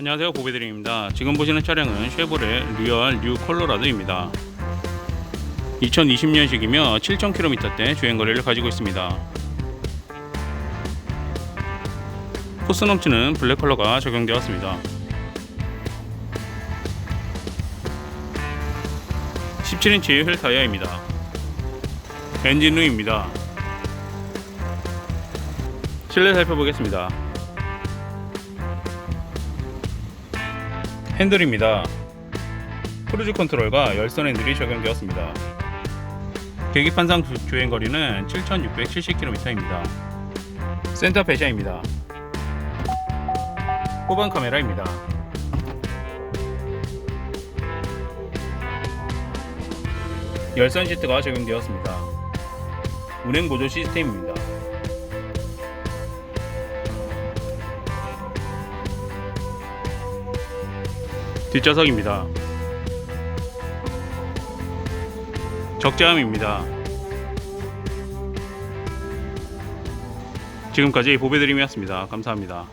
안녕하세요. 보배드림입니다. 지금 보시는 차량은 쉐보레 리얼 뉴 콜로라도입니다. 2020년식이며 7,000km대 주행거리를 가지고 있습니다. 코스 넘치는 블랙 컬러가 적용되었습니다. 17인치 휠 타이어입니다. 엔진룸입니다. 실내 살펴보겠습니다 핸들입니다. 크루즈 컨트롤과 열선 핸들이 적용되었습니다. 계기판상 주- 주행 거리는 7,670km입니다. 센터 배샤입니다. 후방 카메라입니다. 열선 시트가 적용되었습니다. 운행 보조 시스템입니다. 뒷좌석입니다. 적재함입니다. 지금까지 보배드림이었습니다. 감사합니다.